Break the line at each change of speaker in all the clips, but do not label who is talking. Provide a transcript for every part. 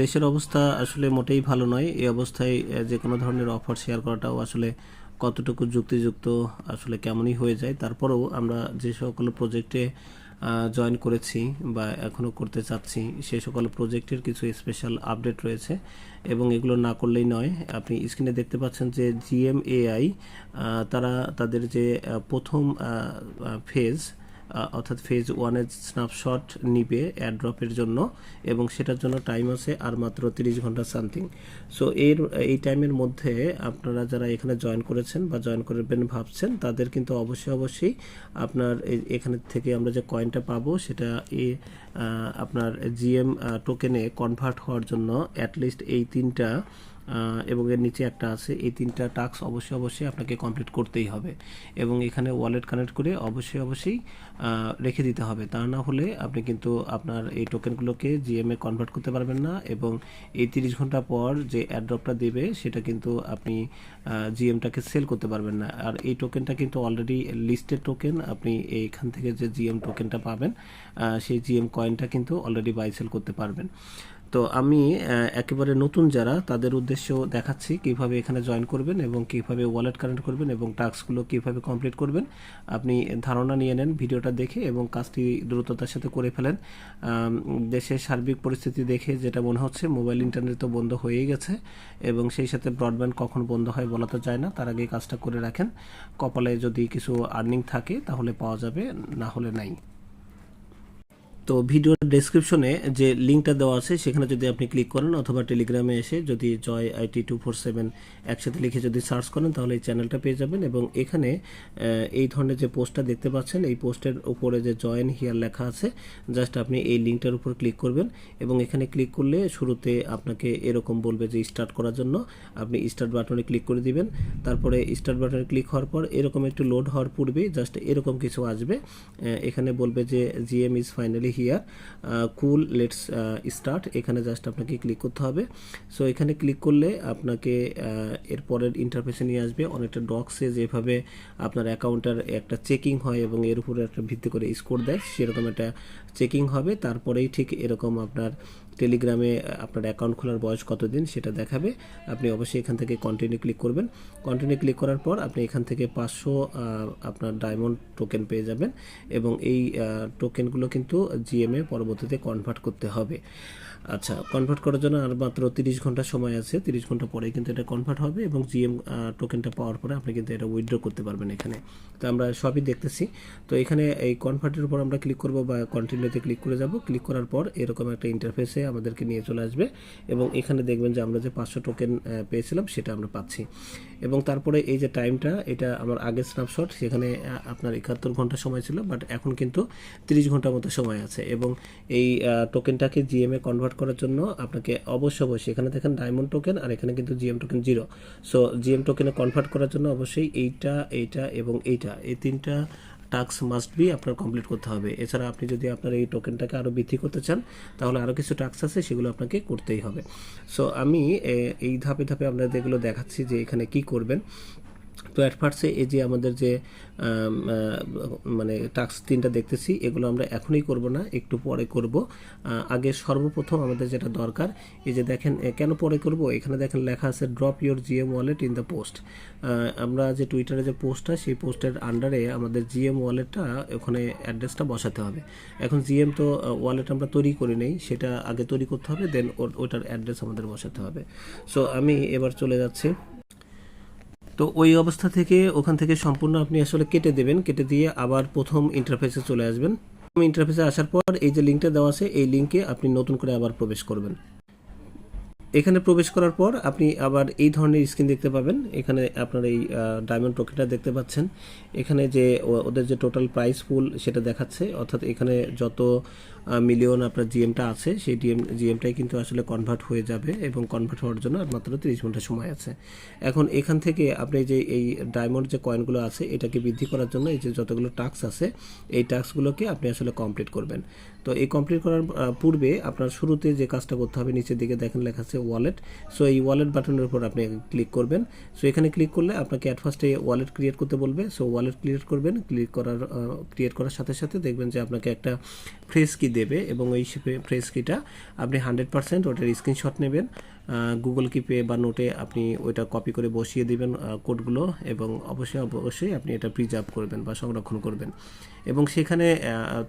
দেশের অবস্থা আসলে মোটেই ভালো নয়। এই অবস্থায় যে কোনো ধরনের অফার শেয়ার করাটাও আসলে কতটুকু যুক্তিযুক্ত, আসলে কেমনই হয়ে যায়। তারপরেও আমরা যে সকল প্রজেক্টে জয়েন করেছি বা এখনও করতে চাচ্ছি সেই সকল প্রজেক্টের কিছু স্পেশাল আপডেট রয়েছে। এবং এগুলো না করলেই নয়, আপনি স্ক্রিনে দেখতে পাচ্ছেন যে জিএমএআই তারা তাদের যে প্রথম ফেজ অর্থাৎ ফেজ ওয়ানের স্ন্যাপশট নিবে অ্যাড্রপের জন্য এবং সেটার জন্য টাইম আছে আর মাত্র তিরিশ ঘণ্টা সামথিং সো এর, এই টাইমের মধ্যে আপনারা যারা এখানে জয়েন করেছেন বা জয়েন করবেন ভাবছেন, তাদের কিন্তু অবশ্যই অবশ্যই আপনার এখানে থেকে আমরা যে কয়েনটা পাবো, সেটা এ আপনার জিএম টোকেনে কনভার্ট হওয়ার জন্য অ্যাটলিস্ট এই তিনটা এবং এর নিচে একটা আছে। এই তিনটা টাস্ক অবশ্যই অবশ্যই আপনাকে কমপ্লিট করতেই হবে এবং এখানে ওয়ালেট কানেক্ট করে অবশ্যই অবশ্যই রেখে দিতে হবে। তা না হলে আপনি কিন্তু আপনার এই টোকেনগুলোকে জিএমএ কনভার্ট করতে পারবেন না এবং এই তিরিশ ঘণ্টা পর যে অ্যাড্রপটা দেবে সেটা কিন্তু আপনি জিএমটাকে সেল করতে পারবেন না। আর এই টোকেনটা কিন্তু অলরেডি লিস্টেড টোকেন আপনি এইখান থেকে যে জিএম টোকেনটা পাবেন সেই জিএম কয়েনটা কিন্তু অলরেডি বাই সেল করতে পারবেন। তো আমি একেবারে নতুন যারা, তাদের উদ্দেশ্য দেখাচ্ছি কীভাবে এখানে জয়েন করবেন এবং কীভাবে ওয়ালেট কানেক্ট করবেন এবং টাস্কগুলো কীভাবে কমপ্লিট করবেন। আপনি ধারণা নিয়ে নেন, ভিডিওটা দেখে এবং কাজটি দ্রুততার সাথে করে ফেলেন। দেশের সার্বিক পরিস্থিতি দেখে যেটা মনে হচ্ছে মোবাইল ইন্টারনেট তো বন্ধ হয়েই গেছে এবং সেই সাথে ব্রডব্যান্ড কখন বন্ধ হয় বলা তো যায় না, তার আগে কাজটা করে রাখেন। কপালে যদি কিছু আর্নিং থাকে, তাহলে পাওয়া যাবে, না হলে নাই। তো ভিডিওর ডেসক্রিপশনে যে লিঙ্কটা দেওয়া আছে, সেখানে যদি আপনি ক্লিক করেন অথবা টেলিগ্রামে এসে যদি Joy IT two four seven একসাথে লিখে যদি সার্চ করেন, তাহলে এই চ্যানেলটা পেয়ে যাবেন এবং এখানে এই ধরনের যে পোস্টটা দেখতে পাচ্ছেন, এই পোস্টের উপরে যে জয়েন হিয়ার লেখা আছে জাস্ট আপনি এই লিঙ্কটার উপর ক্লিক করবেন এবং এখানে ক্লিক করলে শুরুতে আপনাকে এরকম বলবে যে স্টার্ট করার জন্য। আপনি স্টার্ট বাটনে ক্লিক করে দিবেন, তারপরে স্টার্ট বাটনে ক্লিক হওয়ার পর এরকম একটু লোড হওয়ার পূর্বেই জাস্ট এরকম কিছু আসবে। এখানে বলবে যে GM is finally here cool let's start এখানে জাস্ট আপনাকে ক্লিক করতে হবে। সো এখানে ক্লিক করলে আপনাকে এরপরের ইন্টারফেসে নিয়ে আসবে। অনেকটা ডক্সে যেভাবে আপনার অ্যাকাউন্টের একটা চেকিং হয় এবং এর উপরে একটা ভিত্তি করে স্কোর দেয়, সেরকম একটা চেকিং হবে, তারপরেই ঠিক এরকম আপনার টেলিগ্রামে আপনার অ্যাকাউন্ট খোলার বয়স কতদিন সেটা দেখাবে। আপনি অবশ্যই এখান থেকে কন্টিনিউ ক্লিক করবেন। কন্টিনিউ ক্লিক করার পর আপনি এখান থেকে পাঁচশো আপনার ডায়মন্ড টোকেন পেয়ে যাবেন এবং এই টোকেনগুলো কিন্তু জিএমএ পরবর্তীতে কনভার্ট করতে হবে। আচ্ছা কনভার্ট করার জন্য আর মাত্র তিরিশ ঘণ্টা সময় আছে। তিরিশ ঘণ্টা পরে কিন্তু এটা কনভার্ট হবে এবং জিএম টোকেনটা পাওয়ার পরে আপনি কিন্তু এটা উইথড্র করতে পারবেন এখানে। তো আমরা সবই দেখতেছি। তো এখানে এই কনভার্টের উপর আমরা ক্লিক করব বা কন্টিনিউতে ক্লিক করে যাব। ক্লিক করার পর এরকম একটা ইন্টারফেসে আমাদেরকে নিয়ে চলে আসবে এবং এখানে দেখবেন যে আমরা যে পাঁচশো টোকেন পেয়েছিলাম সেটা আমরা পাচ্ছি। এবং তারপরে এই যে টাইমটা এটা আমার আগের স্ন্যাপশট সেখানে আপনার একাত্তর ঘণ্টা সময় ছিল বাট এখন কিন্তু তিরিশ ঘণ্টার মতো সময় আছে। এবং এই টোকেনটাকে জিএমএ কনভার্ট করার জন্য আপনাকে অবশ্যই অবশ্যই এখানে দেখেন ডায়মন্ড টোকেন আর এখানে কিন্তু GM token zero so GM টোকেনে convert করার জন্য অবশ্যই এইটা এইটা এবং এইটা, এই তিনটা টাস্ক মাস্ট বি আপনার কমপ্লিট করতে হবে। এছাড়া আপনি যদি আপনার এই টোকেনটাকে আরও বৃদ্ধি করতে চান, তাহলে আরও কিছু টাস্ক আছে, সেগুলো আপনাকে করতেই হবে। সো আমি এই ধাপে ধাপে আপনাদের এগুলো দেখাচ্ছি যে এখানে কি করবেন। তো অ্যাট ফার্স্টে এই যে আমাদের যে মানে টাস্ক তিনটা দেখতেছি, এগুলো আমরা এখনই করব না, একটু পরে করব। আগে সর্বপ্রথম আমাদের যেটা দরকার, এই যে দেখেন কেন পরে করব? এখানে দেখেন লেখা আছে drop your GM wallet in the post আমরা যে টুইটারে যে পোস্টটা সেই পোস্টের আন্ডারে আমাদের জিএম ওয়ালেটটা ওখানে অ্যাড্রেসটা বসাতে হবে। এখন জিএম তো ওয়ালেট আমরা তৈরি করি নেই, সেটা আগে তৈরি করতে হবে দেন ওটার অ্যাড্রেস আমাদের বসাতে হবে। সো আমি এবার চলে যাচ্ছি। তো ওই অবস্থা থেকে ওখান থেকে সম্পূর্ণ আপনি আসলে কেটে দেবেন, কেটে দিয়ে আবার প্রথম ইন্টারফেসে চলে আসবেন। ইন্টারফেসে আসার পর এই যে লিঙ্কটা দেওয়া আছে, এই লিঙ্কে আপনি নতুন করে আবার প্রবেশ করবেন। এখানে প্রবেশ করার পর আপনি আবার এই ধরনের স্ক্রিন দেখতে পাবেন। এখানে আপনার এই ডায়মন্ড টোকেনটা দেখতে পাচ্ছেন। এখানে যে ওদের যে টোটাল প্রাইস ফুল সেটা দেখাচ্ছে। অর্থাৎ এখানে যত মিলিয়ন আপনার জিএমটা আছে, সেই ডিএম জিএমটাই কিন্তু আসলে কনভার্ট হয়ে যাবে এবং কনভার্ট হওয়ার জন্য আর মাত্র তিরিশ ঘণ্টা সময় আছে। এখন এখান থেকে আপনি যে এই ডায়মন্ড যে কয়েনগুলো আছে, এটাকে বৃদ্ধি করার জন্য এই যে যতগুলো টাস্ক আছে, এই টাস্কগুলোকে আপনি আসলে কমপ্লিট করবেন। তো এই কমপ্লিট করার পূর্বে আপনার শুরুতে যে কাজটা করতে হবে, নিচের দিকে দেখেন লেখা আছে ওয়ালেট সো এই ওয়ালেট বাটনের উপর আপনি ক্লিক করবেন। সো এখানে ক্লিক করলে আপনাকে অ্যাট ফার্স্টে ওয়ালেট ক্রিয়েট করতে বলবে। সো ওয়ালেট ক্রিয়েট করবেন। ক্লিক করার ক্রিয়েট করার সাথে সাথে দেখবেন যে আপনাকে একটা ফ্রেস কি দেবে এবং ওই প্রেস কিটা আপনি হান্ড্রেড পারসেন্ট ওটার স্ক্রিনশট নেবেন। গুগল কিপে বা নোটে আপনি ওইটা কপি করে বসিয়ে দিবেন কোডগুলো এবং অবশ্যই অবশ্যই আপনি এটা প্রিজার্ভ করবেন বা সংরক্ষণ করবেন। এবং সেখানে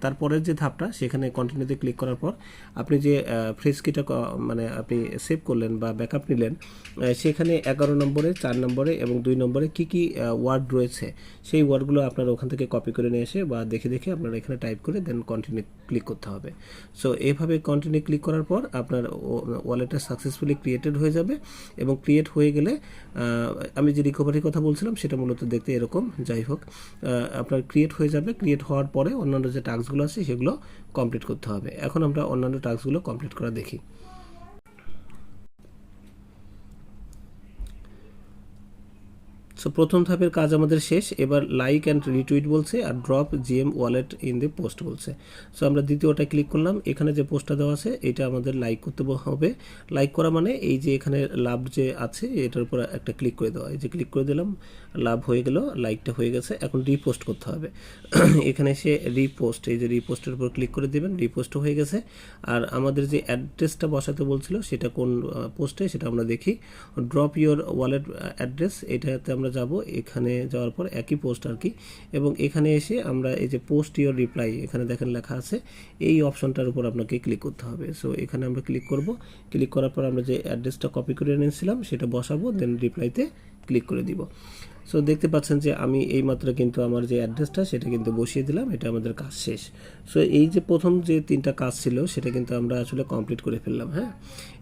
তারপরের যে ধাপটা, সেখানে কন্টিনিউতে ক্লিক করার পর আপনি যে ফ্রেস কিটা মানে আপনি সেভ করলেন বা ব্যাকআপ নিলেন সেখানে এগারো নম্বরে, চার নম্বরে এবং দুই নম্বরে কি কি ওয়ার্ড রয়েছে, সেই ওয়ার্ডগুলো আপনারা ওখান থেকে কপি করে নিয়ে এসে বা দেখে দেখে আপনারা এখানে টাইপ করে দেন কন্টিনিউ ক্লিক করতে হবে। সো এইভাবে কন্টিনিউ ক্লিক করার পর আপনার ওয়ালেটটা সাকসেসফুলি ক্রিয়েটেড হয়ে যাবে এবং ক্রিয়েট হয়ে গেলে আমি যে রিকভারির কথা বলছিলাম সেটা মূলত দেখতে এরকম। যাই হোক আপনার ক্রিয়েট হয়ে যাবে। ক্রিয়েট হওয়ার পরে অন্যান্য যে টাস্কগুলো আছে সেগুলো কমপ্লিট করতে হবে। এখন আমরা অন্যান্য টাস্কগুলো কমপ্লিট করা দেখি। সো প্রথম ধাপের কাজ আমাদের শেষ। এবার লাইক অ্যান্ড রিটুইট বলছে আর drop GM wallet in the post বলছে। সো আমরা দ্বিতীয়টা ক্লিক করলাম। এখানে যে পোস্টটা দেওয়া আছে, এটা আমাদের লাইক করতে হবে। লাইক করা মানে এই যে এখানে লাভ যে আছে, এটার উপর একটা ক্লিক করে দেওয়া। এই যে ক্লিক করে দিলাম, লাভ হয়ে গেল লাইকটা হয়ে গেছে। এখন রিপোস্ট করতে হবে। এখানে সে রিপোস্ট এই যে রিপোস্টের উপর ক্লিক করে দেবেন রিপোস্ট হয়ে গেছে। আর আমাদের যে অ্যাড্রেসটা বসাতে বলছিল, সেটা কোন পোস্টে সেটা আমরা দেখি। ড্রপ ইওর ওয়ালেট অ্যাড্রেস এটাতে আমরা যাব, এখানে যাওয়ার পর একই পোস্ট আর কি। এবং এখানে এসে আমরা এই যে পোস্ট ইওর রিপ্লাই এখানে দেখেন লেখা আছে, এই অপশনটার উপর আপনাকে ক্লিক করতে হবে। সো এখানে আমরা ক্লিক করব। ক্লিক করার পর আমরা যে অ্যাড্রেসটা কপি করে নিয়েছিলাম সেটা বসাবো দেন রিপ্লাইতে ক্লিক করে দিব। সো দেখতে পাচ্ছেন যে আমি এই মাত্র কিন্তু আমার যে অ্যাড্রেসটা, সেটা কিন্তু বসিয়ে দিলাম, এটা আমাদের কাজ শেষ। সো এই যে প্রথম যে তিনটা কাজ ছিল, সেটা কিন্তু আমরা আসলে কমপ্লিট করে ফেললাম হ্যাঁ?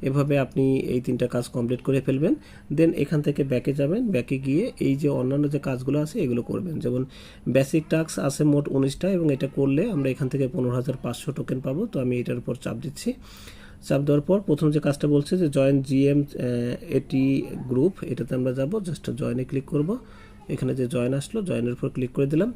এভাবে আপনি এই তিনটা কাজ কমপ্লিট করে ফেলবেন দেন এখান থেকে ব্যাকে যাবেন ব্যাকে গিয়ে এই যে অন্যান্য যে কাজগুলো আছে, এগুলো করবেন। যেমন বেসিক টাস্ক আছে মোট উনিশটা, এবং এটা করলে আমরা এখান থেকে পনেরো হাজার পাঁচশো টোকেন পাবো। তো আমি এটার উপর চাপ দিচ্ছি। চাপ দেওয়ার পর প্রথম যে কাজটা বলছে যে জয়েন জিএম এটি গ্রুপ এটাতে আমরা যাব জাস্ট জয়েনে ক্লিক করব। এখানে যে জয়েন আসলো জয়েনের উপর ক্লিক করে দিলাম।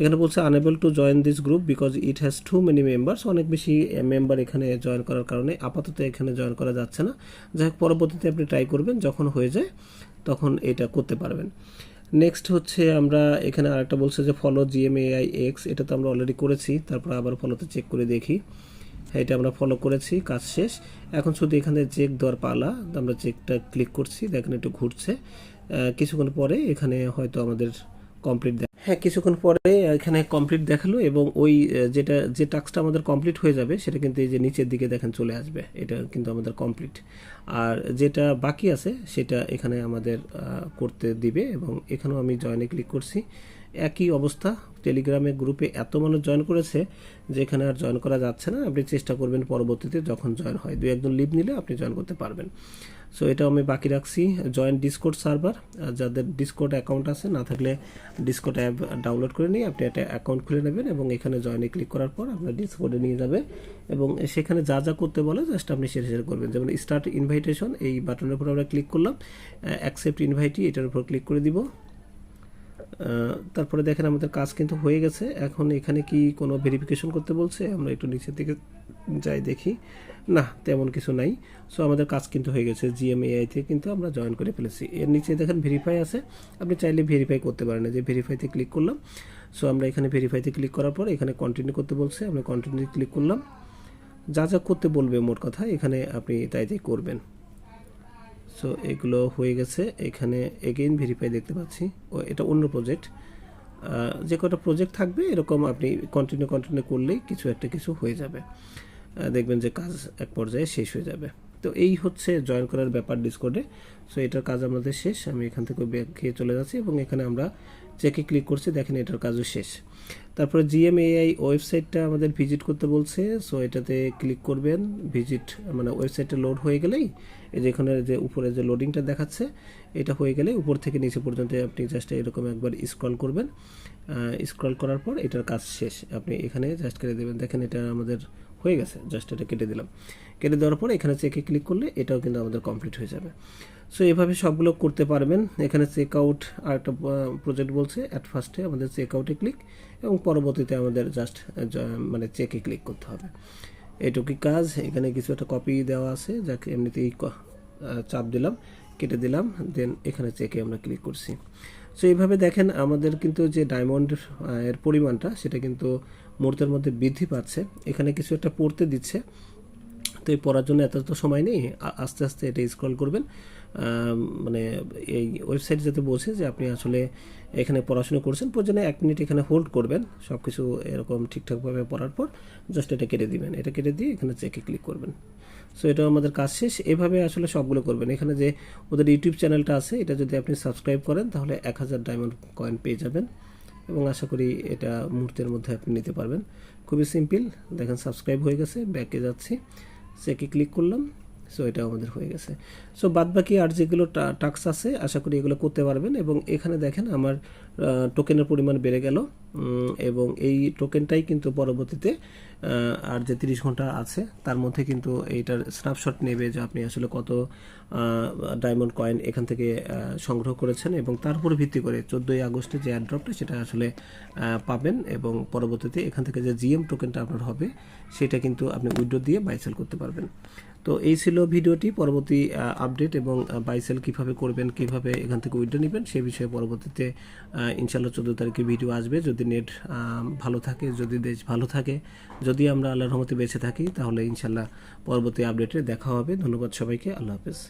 এখানে বলছে unable to join this group because it has too many members অনেক বেশি মেম্বার এখানে জয়েন করার কারণে আপাতত এখানে জয়েন করা যাচ্ছে না। যাই হোক, পরবর্তীতে আপনি ট্রাই করবেন, যখন হয়ে যায়, তখন এটা করতে পারবেন। নেক্সট হচ্ছে আমরা এখানে আরেকটা বলছে যে ফলো জিএমএআই এক্স এটা তো আমরা অলরেডি করেছি, তারপর আবার ফলোতে চেক করে দেখি। এটা আমরা ফলো করেছি, কাজ শেষ। এখন শুধু এখানে চেক দেওয়ার পালা, আমরা চেকটা ক্লিক করছি, দেখেন একটু ঘুরছে। কিছুক্ষণ পরে এখানে হয়তো আমাদের কমপ্লিট হ্যাঁ কিছুক্ষণ পরে এখানে কমপ্লিট দেখাল এবং ওই যেটা, যে টাস্কটা আমাদের কমপ্লিট হয়ে যাবে, সেটা কিন্তু এই যে নিচের দিকে দেখেন চলে আসবে। এটা কিন্তু আমাদের কমপ্লিট আর যেটা বাকি আছে, সেটা এখানে আমাদের করতে দিবে এবং এখানেও আমি জয়েনে ক্লিক করছি। একই অবস্থা। টেলিগ্রামে গ্রুপে এত মানুষ জয়েন করেছে যে এখানে আর জয়েন করা যাচ্ছে না। আপনি চেষ্টা করবেন পরবর্তীতে যখন জয়েন হয়। দু একজন লিভ নিলে আপনি জয়েন করতে পারবেন। সো এটা আমি বাকি রাখছি। জয়েন ডিসকোড সার্ভার যাদের ডিসকোড অ্যাকাউন্ট আছে, না থাকলে ডিসকোড অ্যাপ ডাউনলোড করে নিয়ে আপনি একটা অ্যাকাউন্ট খুলে নেবেন এবং এখানে জয়েনে ক্লিক করার পর আপনার ডিসকোডে নিয়ে যাবে এবং সেখানে যা যা করতে বলে জাস্ট আপনি সেটা সেটা করবেন। যেমন স্টার্ট ইনভাইটেশন এই বাটনের উপর আমরা ক্লিক করলাম। অ্যাকসেপ্ট ইনভাইটি এটার উপর ক্লিক করে দিব। তারপরে দেখেন আমাদের কাজ কিন্তু হয়ে গেছে। এখন এখানে কি কোনো ভেরিফিকেশন করতে বলছে? আমরা একটু নিচের দিকে যাই দেখি। না, তেমন কিছু নাই। সো আমাদের কাজ কিন্তু হয়ে গেছে জিএমএআই থেকে কিন্তু আমরা জয়েন করে ফেলেছি। এর নিচে দেখেন ভেরিফাই আছে। আপনি চাইলে ভেরিফাই করতে পারেন। যে ভেরিফাইতে ক্লিক করলাম। সো আমরা এখানে ভেরিফাইতে ক্লিক করার পর এখানে কন্টিনিউ করতে বলছে। আমরা কন্টিনিউ ক্লিক করলাম। যা যা করতে বলবে মোট কথা, এখানে আপনি তাই তাই করবেন। সো এগুলো হয়ে গেছে। এখানে এগেইন ভেরিফাই দেখতে পাচ্ছি। ও, এটা অন্য প্রজেক্ট যে কটা প্রজেক্ট থাকবে, এরকম আপনি কন্টিনিউ কন্টিনিউ করলেই কিছু একটা কিছু হয়ে যাবে। দেখবেন যে কাজ এক পর্যায়ে শেষ হয়ে যাবে। তো এই হচ্ছে জয়েন করার ব্যাপার ডিসকোডে সো এটার কাজ আমাদের শেষ। আমি এখান থেকে ব্যাগ খেয়ে চলে যাচ্ছি এবং এখানে আমরা চেকে ক্লিক করছি, দেখেন এটার কাজও শেষ। তারপরে জিএমএআই ওয়েবসাইটটা আমাদের ভিজিট করতে বলছে সো এটাতে ক্লিক করবেন ভিজিট মানে ওয়েবসাইটটা লোড হয়ে গেলেই, এই যে এখানে যে উপরে যে লোডিংটা দেখাচ্ছে, এটা হয়ে গেলে উপর থেকে নিচে পর্যন্ত আপনি জাস্ট এরকম একবার স্ক্রল করবেন। স্ক্রল করার পর এটার কাজ শেষ। আপনি এখানে জাস্ট করে দেবেন। দেখেন এটা আমাদের হয়ে গেছে জাস্ট এটা কেটে দিলাম। কেটে দেওয়ার পর এখানে চেকে ক্লিক করলে এটাও কিন্তু আমাদের কমপ্লিট হয়ে যাবে। সো এভাবে সবগুলো করতে পারবেন। এখানে চেক আউট আর একটা প্রজেক্ট বলছে অ্যাট ফার্স্টে আমাদের চেক আউটে ক্লিক এবং পরবর্তীতে আমাদের জাস্ট মানে চেকে ক্লিক করতে হবে। এটুকুই কাজ, এখানে কিছু একটা কপি দেওয়া আছে, যাকে, এমনিতেই চাপ দিলাম, কেটে দিলাম দেন এখানে চেকে আমরা ক্লিক করছি। সো এইভাবে দেখেন আমাদের কিন্তু যে ডায়মন্ড এর পরিমাণটা, সেটা কিন্তু মুহূর্তের মধ্যে বৃদ্ধি পাচ্ছে। এখানে কিছু একটা পড়তে দিচ্ছে। তো এই পড়ার জন্য এত তো সময় নেই। আস্তে আস্তে এটা স্ক্রল করবেন। মানে এই ওয়েবসাইট যাতে বোঝে যে আপনি আসলে এখানে পড়াশোনা করছেন। প্রয়োজনে এক মিনিট এখানে হোল্ড করবেন। সব কিছু এরকম ঠিকঠাকভাবে পড়ার পর জাস্ট এটা কেটে দিবেন। এটা কেটে দিয়ে এখানে চেকে ক্লিক করবেন। সো এটাও আমাদের কাজ শেষ। এভাবে আসলে সবগুলো করবেন। এখানে যে ওদের ইউটিউব চ্যানেলটা আছে, এটা যদি আপনি সাবস্ক্রাইব করেন, তাহলে এক হাজার ডায়মন্ড কয়েন পেয়ে যাবেন এবং আশা করি এটা মুহূর্তের মধ্যে আপনি নিতে পারবেন। খুবই সিম্পল। দেখেন, সাবস্ক্রাইব হয়ে গেছে, ব্যাকে যাচ্ছি। সেকে ক্লিক করলাম। সো এটা আমাদের হয়ে গেছে। সো বাদ বাকি আর যেগুলো টাক্স আছে, আশা করি এগুলো করতে পারবেন এবং এখানে দেখেন আমার টোকেনের পরিমাণ বেড়ে গেল। এবং এই টোকেনটাই কিন্তু পরবর্তীতে আর যে তিরিশ ঘণ্টা আছে, তার মধ্যে কিন্তু এইটার স্ন্যাপশট নেবে যে আপনি আসলে কত ডায়মন্ড কয়েন এখান থেকে সংগ্রহ করেছেন এবং তার উপর ভিত্তি করে চোদ্দোই আগস্টে যে অ্যাড্রপটা সেটা আসলে পাবেন এবং পরবর্তীতে এখান থেকে যে জিএম টোকেনটা আপনার হবে, সেটা কিন্তু আপনি উইড্রো দিয়ে বাইসেল করতে পারবেন। তো এই ছিল ভিডিওটি, পরবর্তী আপডেট এবং বাইসেল কীভাবে করবেন, কীভাবে এখান থেকে উইড্রো নেবেন, সে বিষয়ে পরবর্তীতে ইনশাল্লাহ চোদ্দ তারিখে ভিডিও আসবে। যদি নেট ভালো থাকে, যদি দেশ ভালো থাকে, যদি আমরা আল্লাহর রহমতে বেঁচে থাকি, তাহলে ইনশাল্লাহ পরবর্তী আপডেটে দেখা হবে। ধন্যবাদ সবাইকে। আল্লাহ হাফেজ।